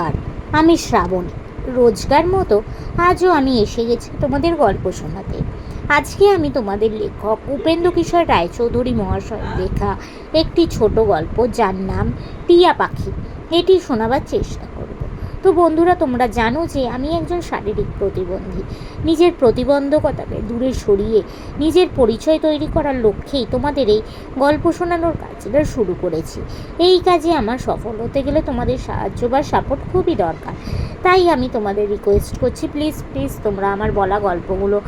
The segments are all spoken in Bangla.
নমস্কার আমি শ্রাবণ। রোজগার মতো আজও আমি এসে গেছি তোমাদের গল্প শোনাতে। আজকে আমি তোমাদের লেখক উপেন্দ্র কিশোর রায়চৌধুরী মহাশয়ের লেখা একটি ছোট গল্প যার নাম টিয়া পাখি। এটি শোনাবার চেষ্টা করব। তো বন্ধুরা, তোমরা জানো যে আমি একজন শারীরিক প্রতিবন্ধী। নিজের প্রতিবন্ধকতাকে দূরে সরিয়ে নিজের পরিচয় তৈরি করার লক্ষ্যেই তোমাদের এই গল্প শোনানোর কাজটা শুরু করেছি। এই কাজে আমার সফল হতে গেলে তোমাদের সাহায্য বা সাপোর্ট খুবই দরকার। তাই আমি তোমাদের রিকোয়েস্ট করছি প্লিজ প্লিজ তোমরা আমার বলা গল্পগুলো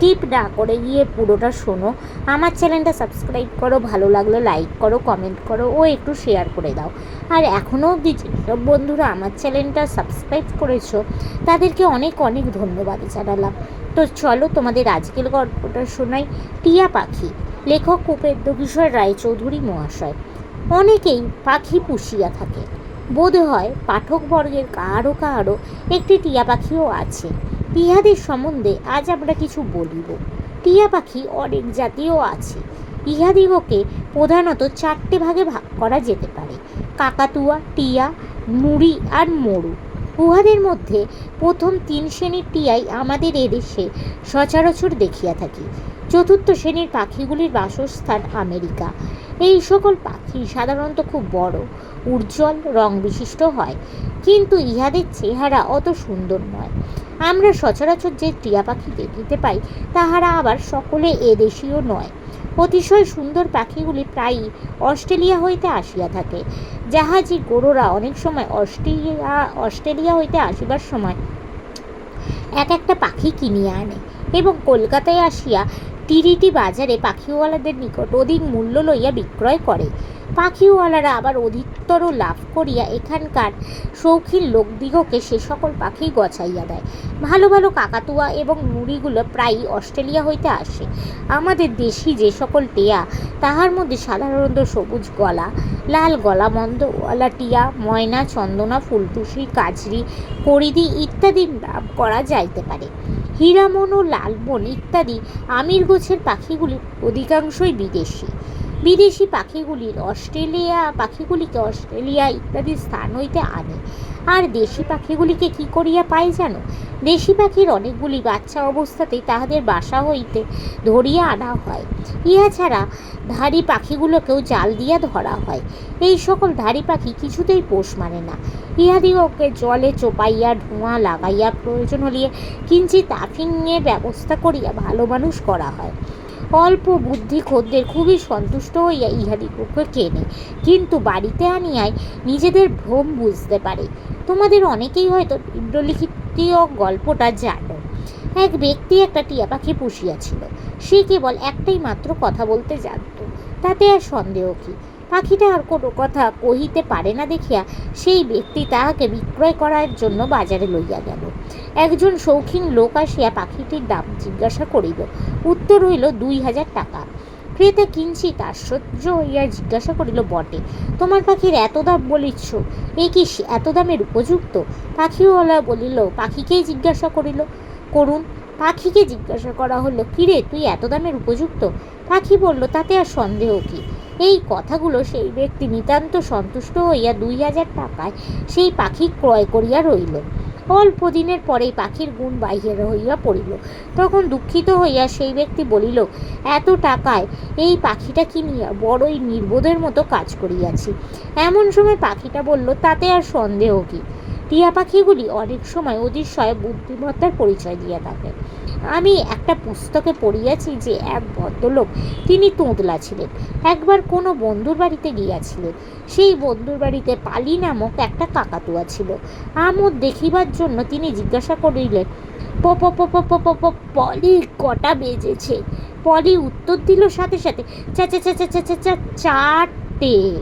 স্কিপ না করে গিয়ে পুরোটা শোনো। আমার চ্যানেলটা সাবস্ক্রাইব করো, ভালো লাগলে লাইক করো কমেন্ট করো, ও একটু শেয়ার করে দাও। আর এখনও অবধি যেসব বন্ধুরা আমার চ্যানেলটা সাবস্ক্রাইব করেছ, তাদেরকে অনেক অনেক ধন্যবাদ জানালাম। তো চলো তোমাদের আজকের গল্পটা শোনাই টিয়া পাখি, লেখক উপেন্দ্র কিশোর রায়চৌধুরী মহাশয়। অনেকেই পাখি পুষিয়া থাকে। বোধ হয় পাঠকবর্গের কারও কারও একটি টিয়া পাখিও আছে। ইহাদের সম্বন্ধে আজ আমরা কিছু বলিব। টিয়া পাখি অনেক জাতীয় আছে। ইহাদিগকে প্রধানত চারটে ভাগে ভাগ করা যেতে পারে। কাকাতুয়া, টিয়া নুড়ি আর মরু। উহাদের মধ্যে প্রথম তিন শ্রেণির টিয়াই আমাদের এদেশে সচরাচর দেখিয়া থাকি। চতুর্থ শ্রেণির পাখিগুলির বাসস্থান আমেরিকা। এই সকল পাখি সাধারণত খুব বড়, উজ্জ্বল, রং বিশিষ্ট হয়, কিন্তু ইহাদের চেহারা অত সুন্দর নয়। আমরা সচরাচর যে টিয়া পাখি দেখিতে পাই, তাহারা আবার সকলে এদেশীয় নয়। অতিশয় সুন্দর পাখিগুলি প্রায়ই অস্ট্রেলিয়া হইতে আসিয়া থাকে জাহাজি গোড়োরা অনেক সময় অস্ট্রেলিয়া অস্ট্রেলিয়া হইতে আসিবার সময় এক একটা পাখি কিনিয়া আনে এবং কলকাতায় আসিয়া টিরিটি বাজারে পাখিওয়ালাদের নিকট অধিক মূল্য লইয়া বিক্রয় করে। পাখিওয়ালারা আবার অধিকতর লাভ করিয়া এখানকার শৌখিন লোকদিগকে সে সকল পাখি গছাইয়া দেয়। ভালো ভালো কাকাতুয়া এবং নুড়িগুলো প্রায়ই অস্ট্রেলিয়া হইতে আসে। আমাদের দেশি যে সকল টেয়া, তাহার মধ্যে সাধারণত সবুজ গলা, লাল গলা মন্দওয়ালা টিয়া, ময়না, চন্দনা ফুলটুসি কাজরি, করিদি ইত্যাদি লাভ করা যাইতে পারে। হীরামন লালবন ইত্যাদি আমির গোছের পাখিগুলির অধিকাংশই বিদেশি। বিদেশি পাখিগুলির অস্ট্রেলিয়া, পাখিগুলিকে অস্ট্রেলিয়া ইত্যাদি স্থান হইতে আনে। আর দেশি পাখিগুলিকে কি করিয়া পায় জানো? দেশি পাখির অনেকগুলি বাচ্চা অবস্থাতেই তাহাদের বাসা হইতে ধরিয়া আনা হয়। ইহা ছাড়া ধারী পাখিগুলোকেও জাল দিয়া ধরা হয়। এই সকল ধারী পাখি কিছুতেই পোষ মানে না। ইহাদিগকে জলে চোপাইয়া, ধোঁয়া লাগাইয়া প্রয়োজন হলিয়ে কিঞ্চিত আফিংয়ের ব্যবস্থা করিয়া ভালো মানুষ করা হয়। অল্প বুদ্ধি খদ্দের খুবই সন্তুষ্ট হইয়া ইহাদিগকে কেনে। কিন্তু বাড়িতে আনিয়াই নিজেদের ভ্রম বুঝতে পারে। তোমাদের অনেকেই হয়তো নিম্নলিখিতীয় গল্পটা জানো। এক ব্যক্তি একটা টিয়া পাখি পুষিয়াছিল। সে কেবল একটাই মাত্র কথা বলতে জানত। তাতে আর সন্দেহ কি? পাখিটা আর কোনো কথা কহিতে পারে না দেখিয়া সেই ব্যক্তি তাহাকে বিক্রয় করার জন্য বাজারে লইয়া গেল। একজন শৌখিন লোক আসিয়া পাখিটির দাম জিজ্ঞাসা করিল, উত্তর হইল দুই হাজার টাকা। ক্রেতা কিঞ্চিত আশ্চর্য হইয়া জিজ্ঞাসা করিল, বটে, তোমার পাখির এত দাম বলিচ্ছ এ কি এত দামের উপযুক্ত? পাখিওয়ালা বলিল, পাখিকেই জিজ্ঞাসা করিল, করুন পাখিকে জিজ্ঞাসা করা হলো, কিরে, তুই এত দামের উপযুক্ত? পাখি বলল, তাতে আর সন্দেহ কি? এই কথাগুলো সেই ব্যক্তি নিতান্ত সন্তুষ্ট হইয়া দুই হাজার টাকায় সেই পাখি ক্রয় করিয়া রইল। অল্প দিনের পরেই পাখির গুণ বাহির হইয়া পড়িল। তখন দুঃখিত হইয়া সেই ব্যক্তি বলিল, এত টাকায় এই পাখিটা কিনিয়া বড়ই নির্বোধের মতো কাজ করিয়াছি? এমন সময় পাখিটা বলল, তাতে আর সন্দেহ কি? টিয়া পাখিগুলি অনেক সময় অতিশয় বুদ্ধিমত্তার পরিচয় দিয়ে থাকে। আমি একটা পুস্তকে পড়িয়াছি যে এক ভদ্রলোক, তিনি তোঁতলা ছিলেন। একবার কোনো বন্ধুর বাড়িতে গিয়াছিলেন। সেই বন্ধুর বাড়িতে পালি নামক একটা কাকাতুয়া ছিল। আমোদ দেখিবার জন্য তিনি জিজ্ঞাসা করিলেন পপ পলি কটা বেজেছে? পলি উত্তর দিল সাথে সাথে চা চা চা চা চা চা, চারটে।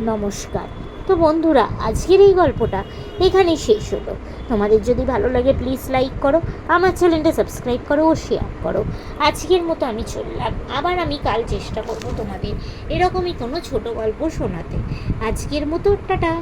নমস্কার। তো বন্ধুরা, আজকের এই গল্পটা এখানেই শেষ হলো। তোমাদের যদি ভালো লাগে প্লিজ লাইক করো, আমার চ্যানেলটা সাবস্ক্রাইব করো ও শেয়ার করো। আজকের মতো আমি চললাম। আবার আমি কাল চেষ্টা করব তোমাদের এরকমই কোনো ছোট গল্প শোনাতে। আজকের মতো, টাটা।